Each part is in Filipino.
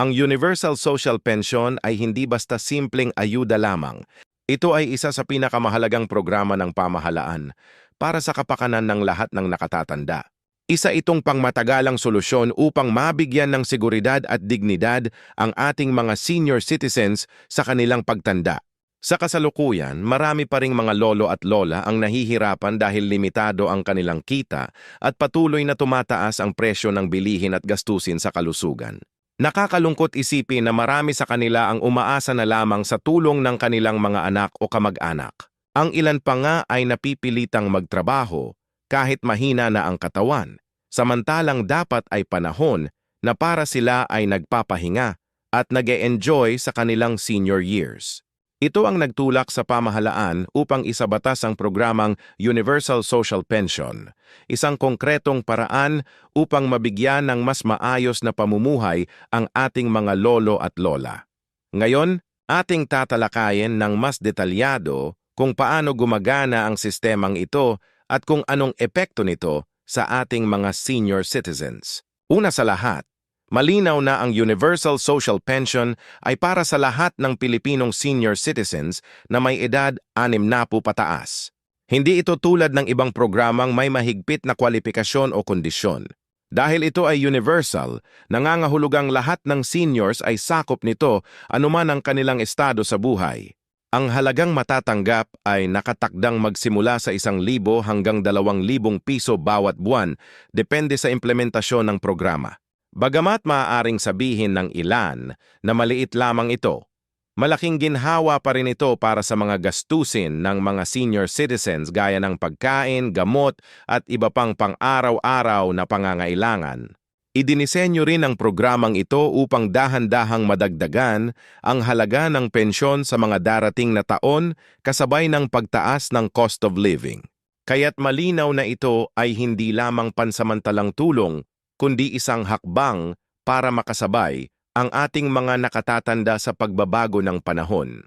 Ang Universal Social Pension ay hindi basta simpleng ayuda lamang. Ito ay isa sa pinakamahalagang programa ng pamahalaan para sa kapakanan ng lahat ng nakatatanda. Isa itong pangmatagalang solusyon upang mabigyan ng seguridad at dignidad ang ating mga senior citizens sa kanilang pagtanda. Sa kasalukuyan, marami pa ring mga lolo at lola ang nahihirapan dahil limitado ang kanilang kita at patuloy na tumataas ang presyo ng bilihin at gastusin sa kalusugan. Nakakalungkot isipin na marami sa kanila ang umaasa na lamang sa tulong ng kanilang mga anak o kamag-anak. Ang ilan pa nga ay napipilitang magtrabaho kahit mahina na ang katawan, samantalang dapat ay panahon na para sila ay nagpapahinga at nag enjoy sa kanilang senior years. Ito ang nagtulak sa pamahalaan upang isabatas ang programang Universal Social Pension, isang konkretong paraan upang mabigyan ng mas maayos na pamumuhay ang ating mga lolo at lola. Ngayon, ating tatalakayin ng mas detalyado kung paano gumagana ang sistemang ito at kung anong epekto nito sa ating mga senior citizens. Una sa lahat, malinaw na ang Universal Social Pension ay para sa lahat ng Pilipinong senior citizens na may edad 60 pataas. Hindi ito tulad ng ibang programang may mahigpit na kwalifikasyon o kondisyon. Dahil ito ay universal, nangangahulugang lahat ng seniors ay sakop nito anuman ang kanilang estado sa buhay. Ang halagang matatanggap ay nakatakdang magsimula sa isang libo hanggang dalawang libong piso bawat buwan, depende sa implementasyon ng programa. Bagamat maaaring sabihin ng ilan na maliit lamang ito, malaking ginhawa pa rin ito para sa mga gastusin ng mga senior citizens gaya ng pagkain, gamot at iba pang pang-araw-araw na pangangailangan. Idinisenyo rin ang programang ito upang dahan-dahang madagdagan ang halaga ng pensyon sa mga darating na taon kasabay ng pagtaas ng cost of living. Kaya't malinaw na ito ay hindi lamang pansamantalang tulong kundi isang hakbang para makasabay ang ating mga nakatatanda sa pagbabago ng panahon.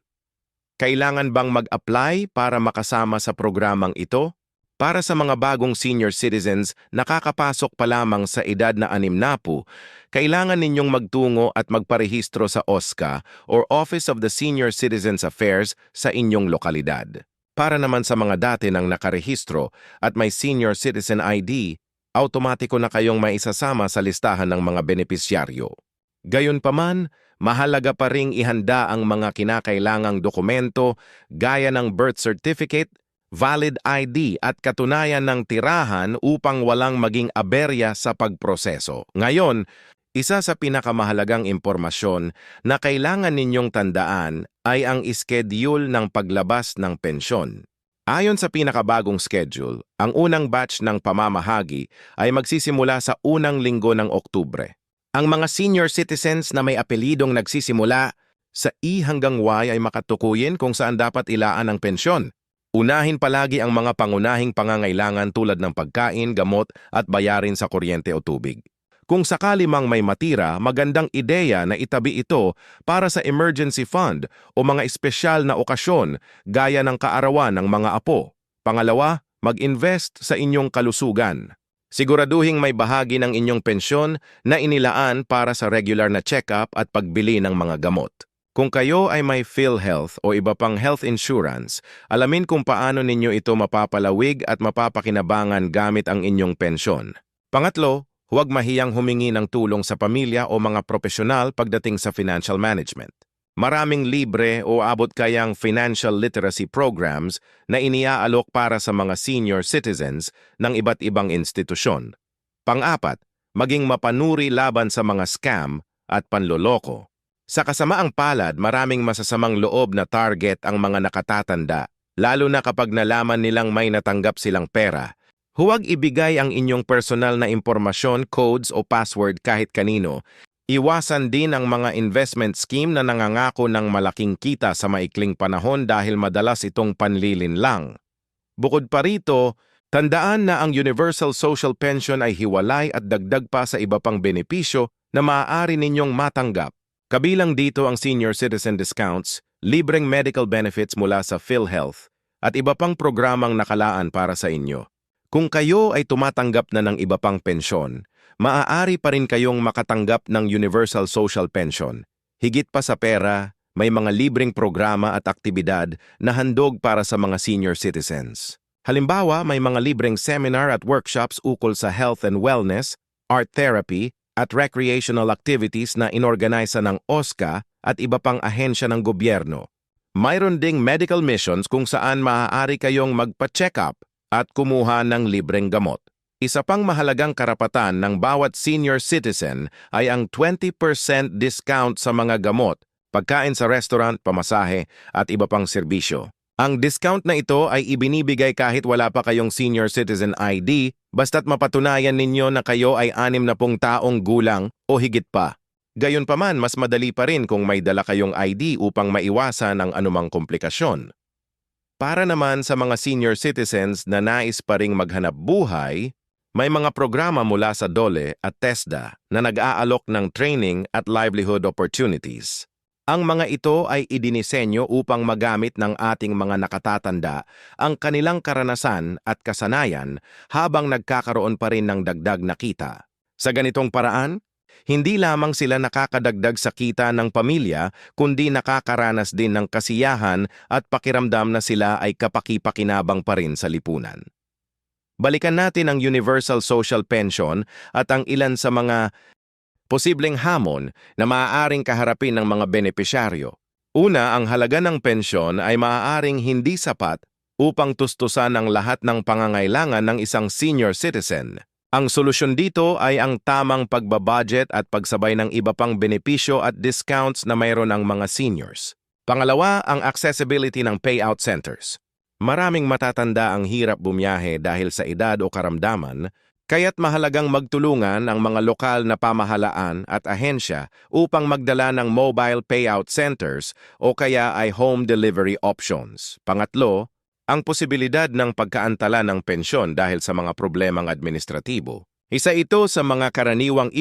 Kailangan bang mag-apply para makasama sa programang ito? Para sa mga bagong senior citizens nakakapasok pa lamang sa edad na anim na po, kailangan ninyong magtungo at magparehistro sa OSCA or Office of the Senior Citizens Affairs sa inyong lokalidad. Para naman sa mga dati nang nakarehistro at may senior citizen ID, automatiko na kayong maisasama sa listahan ng mga benepisyaryo. Gayunpaman, mahalaga pa ring ihanda ang mga kinakailangang dokumento gaya ng birth certificate, valid ID at katunayan ng tirahan upang walang maging aberya sa pagproseso. Ngayon, isa sa pinakamahalagang impormasyon na kailangan ninyong tandaan ay ang schedule ng paglabas ng pensyon. Ayon sa pinakabagong schedule, ang unang batch ng pamamahagi ay magsisimula sa unang linggo ng Oktubre. Ang mga senior citizens na may apelidong nagsisimula sa E hanggang Y ay makatukuyin kung saan dapat ilaan ang pensyon. Unahin palagi ang mga pangunahing pangangailangan tulad ng pagkain, gamot at bayarin sa kuryente o tubig. Kung sakali mang may matira, magandang ideya na itabi ito para sa emergency fund o mga espesyal na okasyon gaya ng kaarawan ng mga apo. Pangalawa, mag-invest sa inyong kalusugan. Siguraduhing may bahagi ng inyong pensyon na inilaan para sa regular na check-up at pagbili ng mga gamot. Kung kayo ay may PhilHealth o iba pang health insurance, alamin kung paano ninyo ito mapapalawig at mapapakinabangan gamit ang inyong pensyon. Pangatlo, Huwag mahiyang humingi ng tulong sa pamilya o mga profesional pagdating sa financial management. Maraming libre o abot kayang financial literacy programs na iniaalok para sa mga senior citizens ng iba't ibang institusyon. Pang-apat, maging mapanuri laban sa mga scam at panloloko. Sa kasamaang palad, maraming masasamang loob na target ang mga nakatatanda, lalo na kapag nalaman nilang may natanggap silang pera Huwag ibigay ang inyong personal na impormasyon, codes o password kahit kanino. Iwasan din ang mga investment scheme na nangangako ng malaking kita sa maikling panahon dahil madalas itong panlilin lang. Bukod pa rito, tandaan na ang Universal Social Pension ay hiwalay at dagdag pa sa iba pang benepisyo na maaari ninyong matanggap. Kabilang dito ang senior citizen discounts, libreng medical benefits mula sa PhilHealth, at iba pang programang nakalaan para sa inyo. Kung kayo ay tumatanggap na ng iba pang pensyon, maaari pa rin kayong makatanggap ng Universal Social Pension. Higit pa sa pera, may mga libreng programa at aktibidad na handog para sa mga senior citizens. Halimbawa, may mga libreng seminar at workshops ukol sa health and wellness, art therapy, at recreational activities na inorganisa ng OSCA at iba pang ahensya ng gobyerno. Mayroon ding medical missions kung saan maaari kayong magpa-check up at kumuha ng libreng gamot. Isa pang mahalagang karapatan ng bawat senior citizen ay ang 20% discount sa mga gamot, pagkain sa restaurant, pamasahe at iba pang serbisyo. Ang discount na ito ay ibinibigay kahit wala pa kayong senior citizen ID basta't mapatunayan ninyo na kayo ay anim na pong taong gulang o higit pa. Gayunpaman, mas madali pa rin kung may dala kayong ID upang maiwasan ang anumang komplikasyon. Para naman sa mga senior citizens na nais pa ring maghanap buhay, may mga programa mula sa DOLE at TESDA na nag-aalok ng training at livelihood opportunities. Ang mga ito ay idinisenyo upang magamit ng ating mga nakatatanda ang kanilang karanasan at kasanayan habang nagkakaroon pa rin ng dagdag na kita. Sa ganitong paraan, hindi lamang sila nakakadagdag sa kita ng pamilya, kundi nakakaranas din ng kasiyahan at pakiramdam na sila ay kapaki-pakinabang pa rin sa lipunan. Balikan natin ang Universal Social Pension at ang ilan sa mga posibleng hamon na maaaring kaharapin ng mga benepisyaryo. Una, ang halaga ng pensyon ay maaaring hindi sapat upang tustusan ang lahat ng pangangailangan ng isang senior citizen. Ang solusyon dito ay ang tamang pagbabudget at pagsabay ng iba pang benepisyo at discounts na mayroon ng mga seniors. Pangalawa, ang accessibility ng payout centers. Maraming matatanda ang hirap bumiyahe dahil sa edad o karamdaman, kaya't mahalagang magtulungan ang mga lokal na pamahalaan at ahensya upang magdala ng mobile payout centers o kaya ay home delivery options. Pangatlo, ang posibilidad ng pagkaantala ng pensyon dahil sa mga problemang administratibo. Isa ito sa mga karaniwang